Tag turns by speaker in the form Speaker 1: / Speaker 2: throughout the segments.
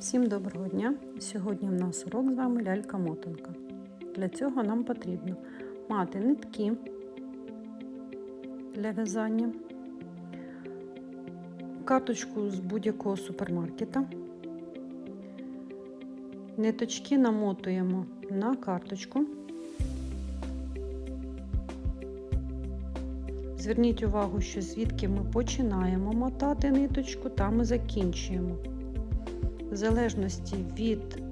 Speaker 1: Всім доброго дня! Сьогодні в нас урок з вами лялька-мотанка. Для цього нам потрібно мати нитки для в'язання, карточку з будь-якого супермаркета. Ниточки намотуємо на карточку. Зверніть увагу, що звідки ми починаємо мотати ниточку, там і закінчуємо. В залежності від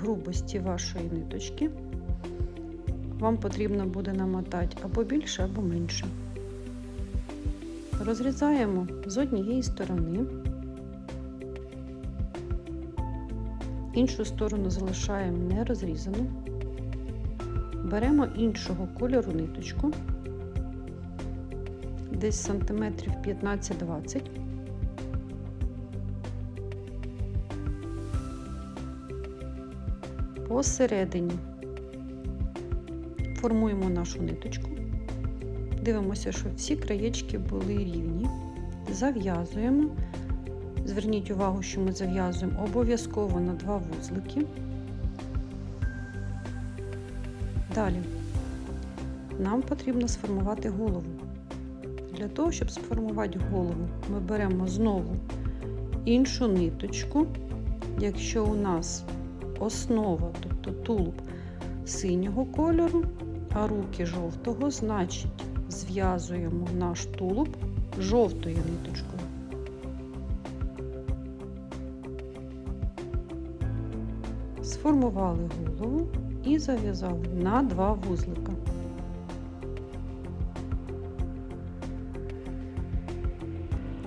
Speaker 1: грубості вашої ниточки, вам потрібно буде намотати або більше, або менше. Розрізаємо з однієї сторони, іншу сторону залишаємо нерозрізану, беремо іншого кольору ниточку, десь сантиметрів 15-20. Посередині формуємо нашу ниточку, дивимося, щоб всі краєчки були рівні, зав'язуємо. Зверніть увагу, що ми зав'язуємо обов'язково на два вузлики. Далі нам потрібно сформувати голову. Для того, щоб сформувати голову, ми беремо знову іншу ниточку. Якщо у нас основа, тобто тулуб синього кольору, а руки жовтого, значить зв'язуємо наш тулуб жовтою ниточкою. Сформували голову і зав'язали на два вузлика.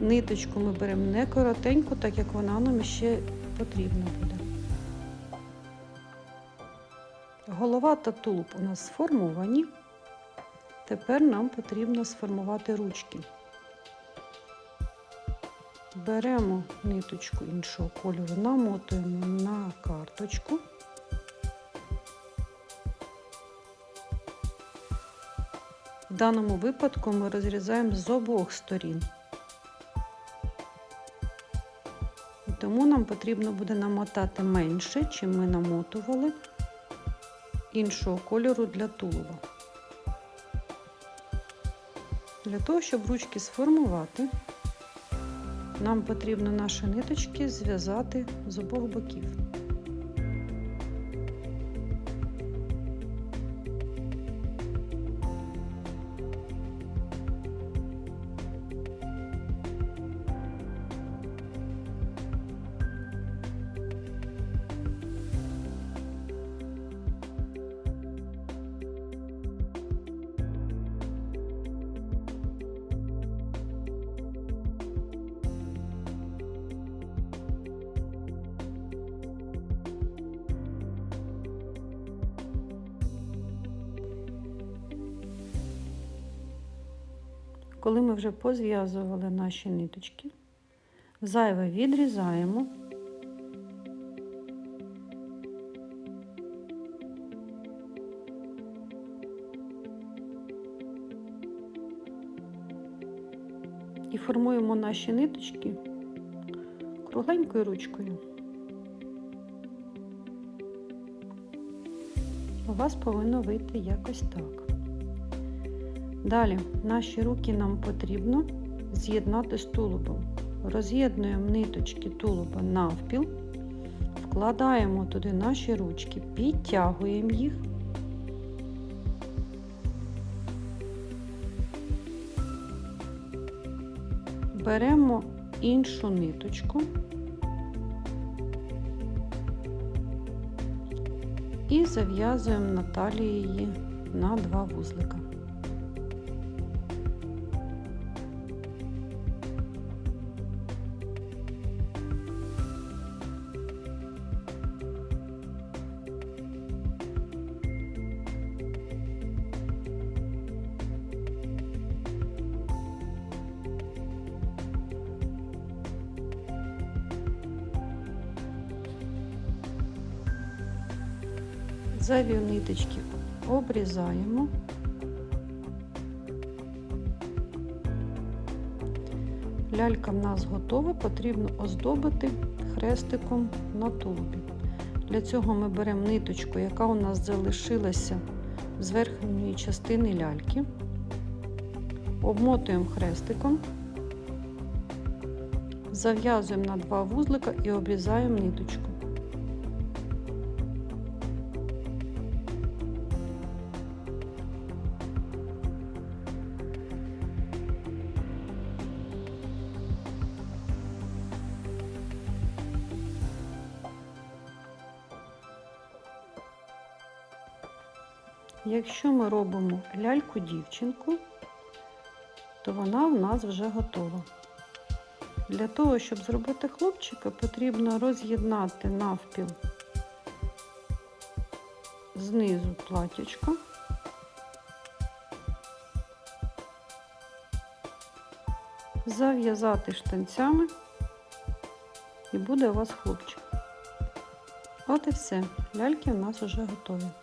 Speaker 1: Ниточку ми беремо не коротеньку, так як вона нам ще потрібна буде. Голова та тулуб у нас сформовані. Тепер нам потрібно сформувати ручки. Беремо ниточку іншого кольору, намотуємо на карточку. В даному випадку ми розрізаємо з обох сторін. Тому нам потрібно буде намотати менше, чим ми намотували іншого кольору для тулова. Для того, щоб ручки сформувати, нам потрібно наші ниточки зв'язати з обох боків. Коли ми вже позв'язували наші ниточки, зайве відрізаємо. І формуємо наші ниточки кругленькою ручкою. У вас повинно вийти якось так. Далі наші руки нам потрібно з'єднати з тулубом. Роз'єднуємо ниточки тулуба навпіл, вкладаємо туди наші ручки, підтягуємо їх. Беремо іншу ниточку і зав'язуємо на талії її на два вузлика. Зайві ниточки обрізаємо. Лялька в нас готова, потрібно оздобити хрестиком на тулубі. Для цього ми беремо ниточку, яка у нас залишилася з верхньої частини ляльки, обмотуємо хрестиком, зав'язуємо на два вузлика і обрізаємо ниточку. Якщо ми робимо ляльку-дівчинку, то вона в нас вже готова. Для того, щоб зробити хлопчика, потрібно роз'єднати навпіл знизу платічко. Зав'язати штанцями і буде у вас хлопчик. От і все, ляльки у нас вже готові.